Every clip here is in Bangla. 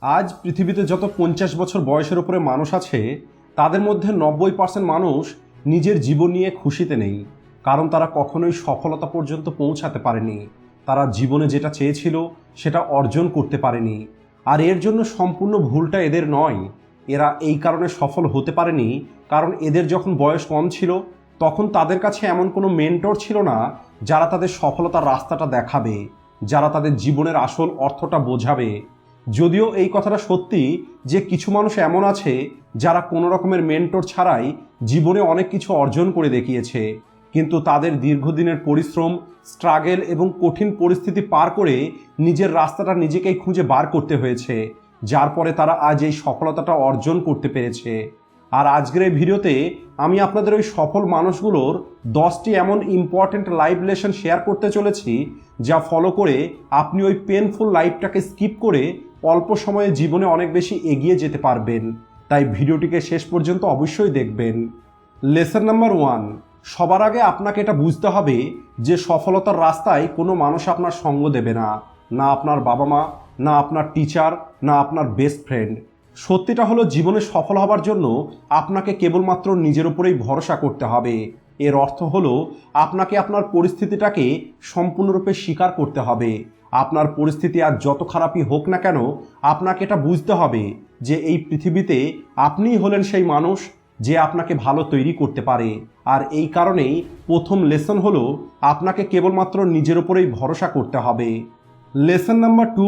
আজ পৃথিবীতে যত পঞ্চাশ বছর বয়সের উপরে মানুষ আছে, তাদের মধ্যে নব্বই পার্সেন্ট মানুষ নিজের জীবন নিয়ে খুশিতে নেই। কারণ তারা কখনোই সফলতা পর্যন্ত পৌঁছাতে পারেনি। তারা জীবনে যেটা চেয়েছিল, সেটা অর্জন করতে পারেনি। আর এর জন্য সম্পূর্ণ ভুলটা এদের নয়। এরা এই কারণে সফল হতে পারেনি, কারণ এদের যখন বয়স কম ছিল, তখন তাদের কাছে এমন কোনো মেন্টর ছিল না, যারা তাদের সফলতার রাস্তাটা দেখাবে, যারা তাদের জীবনের আসল অর্থটা বোঝাবে। যদিও এই কথাটা সত্যি যে কিছু মানুষ এমন আছে যারা কোনো রকমের মেন্টর ছাড়াই জীবনে অনেক কিছু অর্জন করে দেখিয়েছে, কিন্তু তাদের দীর্ঘদিনের পরিশ্রম, স্ট্রাগেল এবং কঠিন পরিস্থিতি পার করে নিজের রাস্তাটা নিজেকেই খুঁজে বার করতে হয়েছে, যার পরে তারা আজ এই সফলতাটা অর্জন করতে পেরেছে। আর আজকের এই ভিডিওতে আমি আপনাদের ওই সফল মানুষগুলোর দশটি এমন ইম্পর্ট্যান্ট লাইফ লেসন শেয়ার করতে চলেছি, যা ফলো করে আপনি ওই পেনফুল লাইফটাকে স্কিপ করে অল্প সময়ে জীবনে অনেক বেশি এগিয়ে যেতে পারবেন। তাই ভিডিওটিকে শেষ পর্যন্ত অবশ্যই দেখবেন। লেসন নাম্বার ওয়ান সবার আগে আপনাকে এটা বুঝতে হবে যে সফলতার রাস্তায় কোনো মানুষ আপনার সঙ্গ দেবে না। না আপনার বাবা মা না আপনার টিচার না আপনার বেস্ট ফ্রেন্ড সত্যিটা হলো জীবনে সফল হবার জন্য আপনাকে কেবলমাত্র নিজের উপরেই ভরসা করতে হবে। এর অর্থ হলো আপনাকে আপনার পরিস্থিতিটাকে সম্পূর্ণরূপে স্বীকার করতে হবে। আপনার পরিস্থিতি আর যত খারাপই হোক না কেন, আপনাকে এটা বুঝতে হবে যে এই পৃথিবীতে আপনিই হলেন সেই মানুষ যে আপনাকে ভালো তৈরি করতে পারে। আর এই কারণেই প্রথম লেসন হলো আপনাকে কেবলমাত্র নিজের উপরেই ভরসা করতে হবে। লেসন নাম্বার টু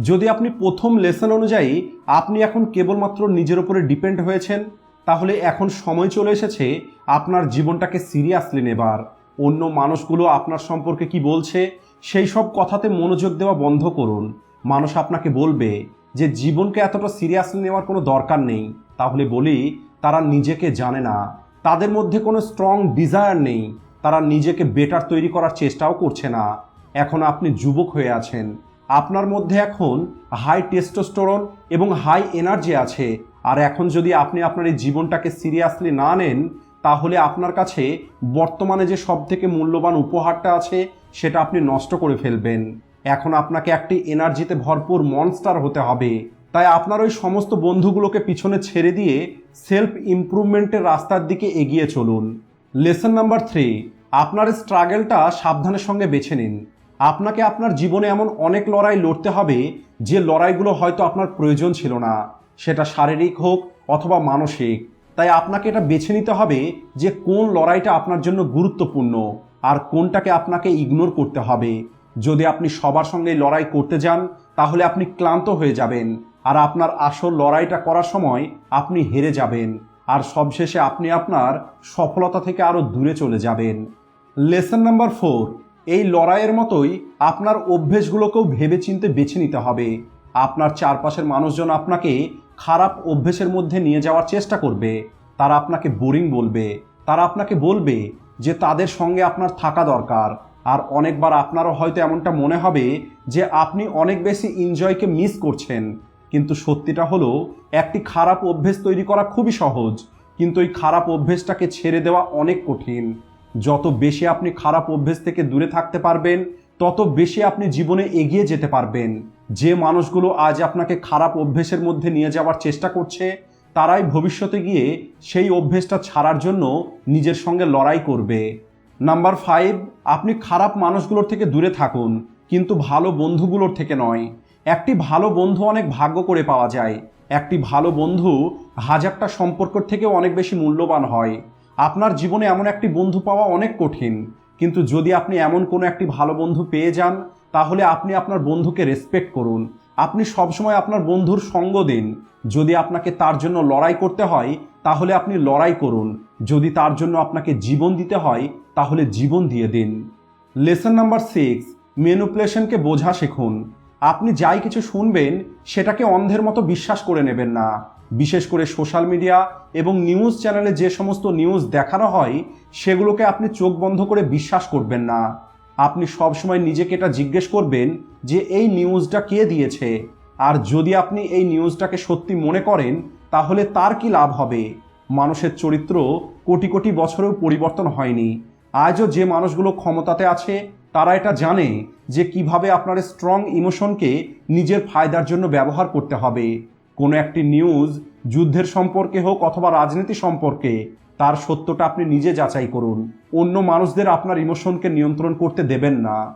যদি আপনি প্রথম লেসন অনুযায়ী আপনি এখন কেবলমাত্র নিজের উপরে ডিপেন্ড হয়েছেন, তাহলে এখন সময় চলে এসেছে আপনার জীবনটাকে সিরিয়াসলি নেবার। অন্য মানুষগুলো আপনার সম্পর্কে কি বলছে, সেই সব কথাতে মনোযোগ দেওয়া বন্ধ করুন। মানুষ আপনাকে বলবে যে, জীবনকে এতটা সিরিয়াসলি নেওয়ার কোনো দরকার নেই। তাহলে বলি, তারা নিজেকে জানে না। তাদের মধ্যে কোনো স্ট্রং ডিজায়ার নেই। তারা নিজেকে বেটার তৈরি করার চেষ্টাও করছে না। এখন আপনি যুবক হয়ে আছেন। আপনার মধ্যে এখন হাই টেস্টোস্টোরন এবং হাই এনার্জি আছে। আর এখন যদি আপনি আপনার এই জীবনটাকে সিরিয়াসলি না নেন, তাহলে আপনার কাছে বর্তমানে যে সব থেকে মূল্যবান উপহারটা আছে, সেটা আপনি নষ্ট করে ফেলবেন। এখন আপনাকে একটি এনার্জিতে ভরপুর মনস্টার হতে হবে। তাই আপনার ওই সমস্ত বন্ধুগুলোকে পিছনে ছেড়ে দিয়ে সেলফ ইমপ্রুভমেন্টের রাস্তার দিকে এগিয়ে চলুন। লেসন নাম্বার থ্রি আপনার স্ট্রাগেলটা সাবধানের সঙ্গে বেছে নিন। আপনাকে আপনার জীবনে এমন অনেক লড়াই লড়তে হবে যে লড়াইগুলো হয়তো আপনার প্রয়োজন ছিল না। সেটা শারীরিক হোক অথবা মানসিক। তাই আপনাকে এটা বেছে নিতে হবে যে কোন লড়াইটা আপনার জন্য গুরুত্বপূর্ণ আর কোনটাকে আপনাকে ইগনোর করতে হবে। যদি আপনি সবার সঙ্গে লড়াই করতে যান, তাহলে আপনি ক্লান্ত হয়ে যাবেন আর আপনার আসল লড়াইটা করার সময় আপনি হেরে যাবেন আর সবশেষে আপনি আপনার সফলতা থেকে আরও দূরে চলে যাবেন। লেসন নাম্বার ফোর এই লড়াইয়ের মতোই আপনার অভ্যেসগুলোকেও ভেবেচিন্তে বেছে নিতে হবে। আপনার চারপাশের মানুষজন আপনাকে খারাপ অভ্যেসের মধ্যে নিয়ে যাওয়ার চেষ্টা করবে। তারা আপনাকে বোরিং বলবে। তারা আপনাকে বলবে যে তাদের সঙ্গে আপনার থাকা দরকার। আর অনেকবার আপনারও হয়তো এমনটা মনে হবে যে আপনি অনেক বেশি এনজয়কে মিস করছেন। কিন্তু সত্যিটা হলো, একটি খারাপ অভ্যেস তৈরি করা খুবই সহজ। কিন্তু এই খারাপ অভ্যেসটাকে ছেড়ে দেওয়া অনেক কঠিন। যত বেশি আপনি খারাপ অভ্যেস থেকে দূরে থাকতে পারবেন, তত বেশি আপনি জীবনে এগিয়ে যেতে পারবেন। যে মানুষগুলো আজ আপনাকে খারাপ অভ্যেসের মধ্যে নিয়ে যাওয়ার চেষ্টা করছে, তারাই ভবিষ্যতে গিয়ে সেই অভ্যেসটা ছাড়ার জন্য নিজের সঙ্গে লড়াই করবে। নাম্বার ফাইভ, আপনি খারাপ মানুষগুলোর থেকে দূরে থাকুন, কিন্তু ভালো বন্ধুগুলোর থেকে নয়। একটি ভালো বন্ধু অনেক ভাগ্য করে পাওয়া যায়। একটি ভালো বন্ধু হাজারটা সম্পর্কর থেকে অনেক বেশি মূল্যবান হয়। আপনার জীবনে এমন একটি বন্ধু পাওয়া অনেক কঠিন, কিন্তু যদি আপনি এমন কোনো একটি ভালো বন্ধু পেয়ে যান, তাহলে আপনি আপনার বন্ধুকে রেসপেক্ট করুন। আপনি সবসময় আপনার বন্ধুর সঙ্গ দিন। যদি আপনাকে তার জন্য লড়াই করতে হয়, তাহলে আপনি লড়াই করুন। যদি তার জন্য আপনাকে জীবন দিতে হয়, তাহলে জীবন দিয়ে দিন। লেসন নাম্বার সিক্স মেনুপ্লেশনকে বোঝা শিখুন। আপনি যাই কিছু শুনবেন, সেটাকে অন্ধের মতো বিশ্বাস করে নেবেন না। বিশেষ করে সোশ্যাল মিডিয়া এবং নিউজ চ্যানেলে যে সমস্ত নিউজ দেখানো হয়, সেগুলোকে আপনি চোখ বন্ধ করে বিশ্বাস করবেন না। আপনি সবসময় নিজেকে এটা জিজ্ঞেস করবেন যে, এই নিউজটা কে দিয়েছে? আর যদি আপনি এই নিউজটাকে সত্যি মনে করেন, তাহলে তার কি লাভ হবে? মানুষের চরিত্র কোটি কোটি বছরেও পরিবর্তন হয়নি। আজও যে মানুষগুলো ক্ষমতাতে আছে, তারা এটা জানে যে, কীভাবে আপনার স্ট্রং ইমোশনকে নিজের ফায়দার জন্য ব্যবহার করতে হবে। কোনো একটি নিউজ যুদ্ধের সম্পর্কে হোক অথবা রাজনীতি সম্পর্কে, তার সত্যটা আপনি নিজে যাচাই করুন। অন্য মানুষদের আপনার ইমোশনকে নিয়ন্ত্রণ করতে দেবেন না।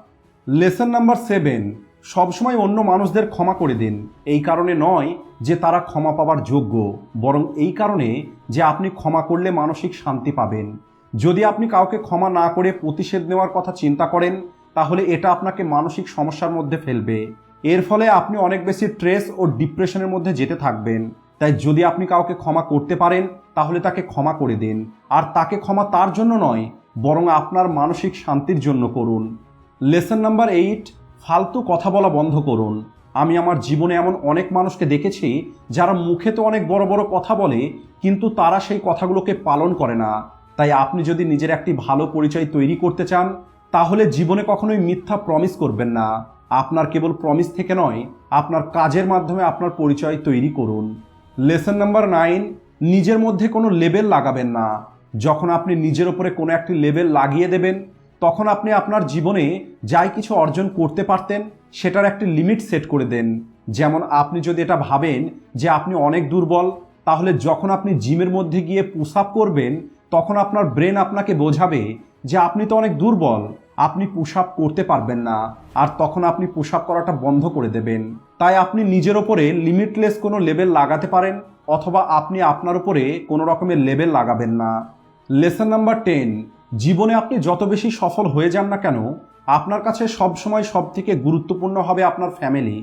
লেসন নাম্বার সেভেন সবসময় অন্য মানুষদের ক্ষমা করে দিন। এই কারণে নয় যে তারা ক্ষমা পাওয়ার যোগ্য, বরং এই কারণে যে আপনি ক্ষমা করলে মানসিক শান্তি পাবেন। যদি আপনি কাউকে ক্ষমা না করে প্রতিষেধ নেওয়ার কথা চিন্তা করেন, তাহলে এটা আপনাকে মানসিক সমস্যার মধ্যে ফেলবে। এর ফলে আপনি অনেক বেশি স্ট্রেস ও ডিপ্রেশনের মধ্যে যেতে থাকবেন। তাই যদি আপনি কাউকে ক্ষমা করতে পারেন, তাহলে তাকে ক্ষমা করে দিন। আর তাকে ক্ষমা তার জন্য নয়, বরং আপনার মানসিক শান্তির জন্য করুন। লেসন নাম্বার এইট ফালতু কথা বলা বন্ধ করুন। আমি আমার জীবনে এমন অনেক মানুষকে দেখেছি, যারা মুখে তো অনেক বড় বড় কথা বলে, কিন্তু তারা সেই কথাগুলোকে পালন করে না। তাই আপনি যদি নিজের একটি ভালো পরিচয় তৈরি করতে চান, তাহলে জীবনে কখনোই মিথ্যা প্রমিস করবেন না। আপনার কেবল প্রমিস থেকে নয়, আপনার কাজের মাধ্যমে আপনার পরিচয় তৈরি করুন। লেসন নাম্বার নাইন নিজের মধ্যে কোনো লেবেল লাগাবেন না। যখন আপনি নিজের ওপরে কোনো একটি লেবেল লাগিয়ে দেবেন, তখন আপনি আপনার জীবনে যাই কিছু অর্জন করতে পারতেন, সেটার একটি লিমিট সেট করে দেন। যেমন আপনি যদি এটা ভাবেন যে আপনি অনেক দুর্বল, তাহলে যখন আপনি জিমের মধ্যে গিয়ে পুশ আপ করবেন, তখন আপনার ব্রেন আপনাকে বোঝাবে যে আপনি তো অনেক দুর্বল। আপনি পুশ আপ করতে পারবেন না, আর তখন আপনি পুশ আপ করাটা বন্ধ করে দেবেন। তাই আপনি নিজের ওপরে লিমিটলেস কোনো লেবেল লাগাতে পারেন, অথবা আপনি আপনার উপরে কোনো রকমের লেবেল লাগাবেন না। লেসন নাম্বার টেন জীবনে আপনি যত বেশি সফল হয়ে যান না কেন, আপনার কাছে সবসময় সব থেকে গুরুত্বপূর্ণ হবে আপনার ফ্যামিলি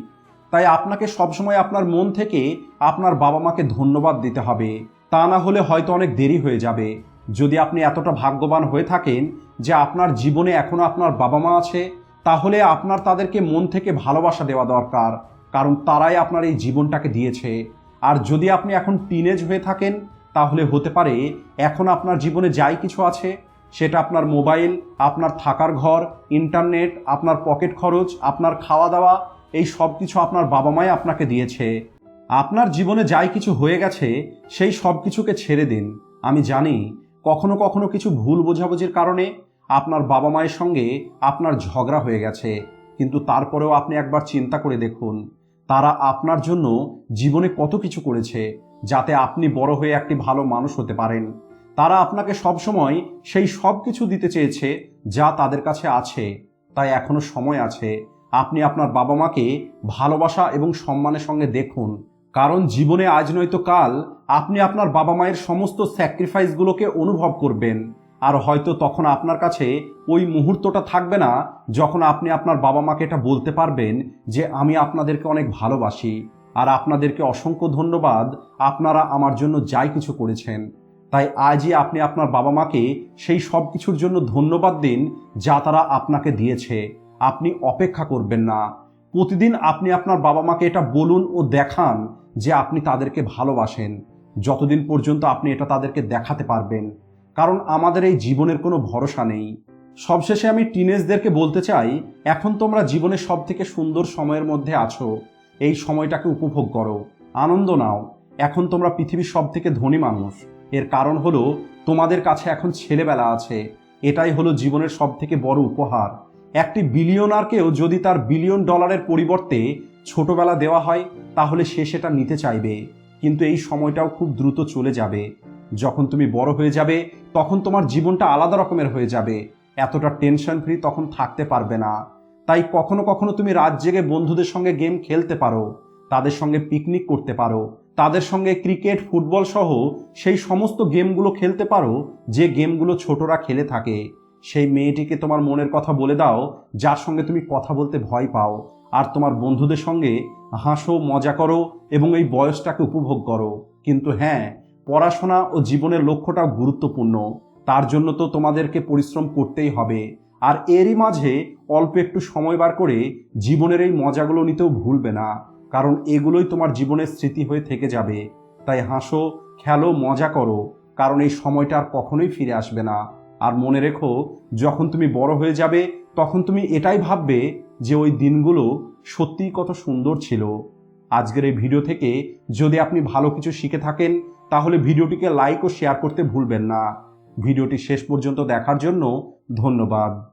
তাই আপনাকে সবসময় আপনার মন থেকে আপনার বাবা মাকে ধন্যবাদ দিতে হবে। তা না হলে হয়তো অনেক দেরি হয়ে যাবে। যদি আপনি এতটা ভাগ্যবান হয়ে থাকেন যে আপনার জীবনে এখনও আপনার বাবা মা আছে, তাহলে আপনার তাদেরকে মন থেকে ভালোবাসা দেওয়া দরকার, কারণ তারাই আপনার এই জীবনটাকে দিয়েছে। আর যদি আপনি এখন টিনেজ হয়ে থাকেন, তাহলে হতে পারে এখন আপনার জীবনে যাই কিছু আছে, সেটা আপনার মোবাইল, আপনার থাকার ঘর, ইন্টারনেট, আপনার পকেট খরচ, আপনার খাওয়া দাওয়া এই সব কিছু আপনার বাবা মাই আপনাকে দিয়েছে। আপনার জীবনে যাই কিছু হয়ে গেছে, সেই সব কিছুকে ছেড়ে দিন। আমি জানি কখনো কখনো কিছু ভুল বোঝাবুঝির কারণে আপনার বাবা মায়ের সঙ্গে আপনার ঝগড়া হয়ে গেছে। কিন্তু তারপরেও আপনি একবার চিন্তা করে দেখুন, তারা আপনার জন্য জীবনে কত কিছু করেছে যাতে আপনি বড় হয়ে একটি ভালো মানুষ হতে পারেন। তারা আপনাকে সবসময় সেই সব কিছু দিতে চেয়েছে যা তাদের কাছে আছে, তাই এখনও সময় আছে। আপনি আপনার বাবা মাকে ভালোবাসা এবং সম্মানের সঙ্গে দেখুন কারণ জীবনে আজ নয়তো কাল, আপনি আপনার বাবা মায়ের সমস্ত স্যাক্রিফাইসগুলোকে অনুভব করবেন। আর হয়তো তখন আপনার কাছে ওই মুহূর্তটা থাকবে না যখন আপনি আপনার বাবা মাকে এটা বলতে পারবেন যে, আমি আপনাদেরকে অনেক ভালোবাসি। আর আপনাদেরকে অসংখ্য ধন্যবাদ, আপনারা আমার জন্য যাই কিছু করেছেন। তাই আজই আপনি আপনার বাবা মাকে সেই সব কিছুর জন্য ধন্যবাদ দিন যা তারা আপনাকে দিয়েছে। আপনি অপেক্ষা করবেন না। প্রতিদিন আপনি আপনার বাবা মাকে এটা বলুন ও দেখান যে আপনি তাদেরকে ভালোবাসেন, যতদিন পর্যন্ত আপনি এটা তাদেরকে দেখাতে পারবেন। কারণ আমাদের এই জীবনের কোনো ভরসা নেই। সবশেষে আমি টিনেজদেরকে বলতে চাই, এখন তোমরা জীবনের সব থেকে সুন্দর সময়ের মধ্যে আছো। এই সময়টাকে উপভোগ করো। আনন্দ নাও। এখন তোমরা পৃথিবীর সব থেকে ধনী মানুষ। এর কারণ হলো, তোমাদের কাছে এখন ছেলেবেলা আছে। এটাই হলো জীবনের সব থেকে বড় উপহার। একটি বিলিয়নারকেও যদি তার বিলিয়ন ডলারের পরিবর্তে ছোটবেলা দেওয়া হয়, তাহলে সে সেটা নিতে চাইবে। কিন্তু এই সময়টাও খুব দ্রুত চলে যাবে। যখন তুমি বড় হয়ে যাবে, তখন তোমার জীবনটা আলাদা রকমের হয়ে যাবে। এতটা টেনশন ফ্রি তখন থাকতে পারবে না। তাই কখনো কখনো তুমি রাত জেগে বন্ধুদের সঙ্গে গেম খেলতে পারো, তাদের সঙ্গে পিকনিক করতে পারো, তাদের সঙ্গে ক্রিকেট, ফুটবল সহ সেই সমস্ত গেমগুলো খেলতে পারো, যে গেমগুলো ছোটরা খেলে থাকে। সেই মেয়েটিকে তোমার মনের কথা বলে দাও, যার সঙ্গে তুমি কথা বলতে ভয় পাও। আর তোমার বন্ধুদের সঙ্গে হাসো, মজা করো এবং এই বয়সটাকে উপভোগ করো। কিন্তু হ্যাঁ পড়াশোনা ও জীবনের লক্ষ্যটাও গুরুত্বপূর্ণ। তার জন্য তো তোমাদেরকে পরিশ্রম করতেই হবে। আর এরই মাঝে অল্প একটু সময় বার করে জীবনের এই মজাগুলো নিতেও ভুলবে না, কারণ এগুলোই তোমার জীবনের স্মৃতি হয়ে থেকে যাবে। তাই হাসো, খেলো, মজা করো, কারণ এই সময়টা আর কখনোই ফিরে আসবে না। আর মনে রেখো, যখন তুমি বড় হয়ে যাবে, তখন তুমি এটাই ভাববে যে ওই দিনগুলো সত্যিই কত সুন্দর ছিল। আজকের এই ভিডিও থেকে যদি আপনি ভালো কিছু শিখে থাকেন, তাহলে ভিডিওটিকে লাইক ও শেয়ার করতে ভুলবেন না। ভিডিওটি শেষ পর্যন্ত দেখার জন্য ধন্যবাদ।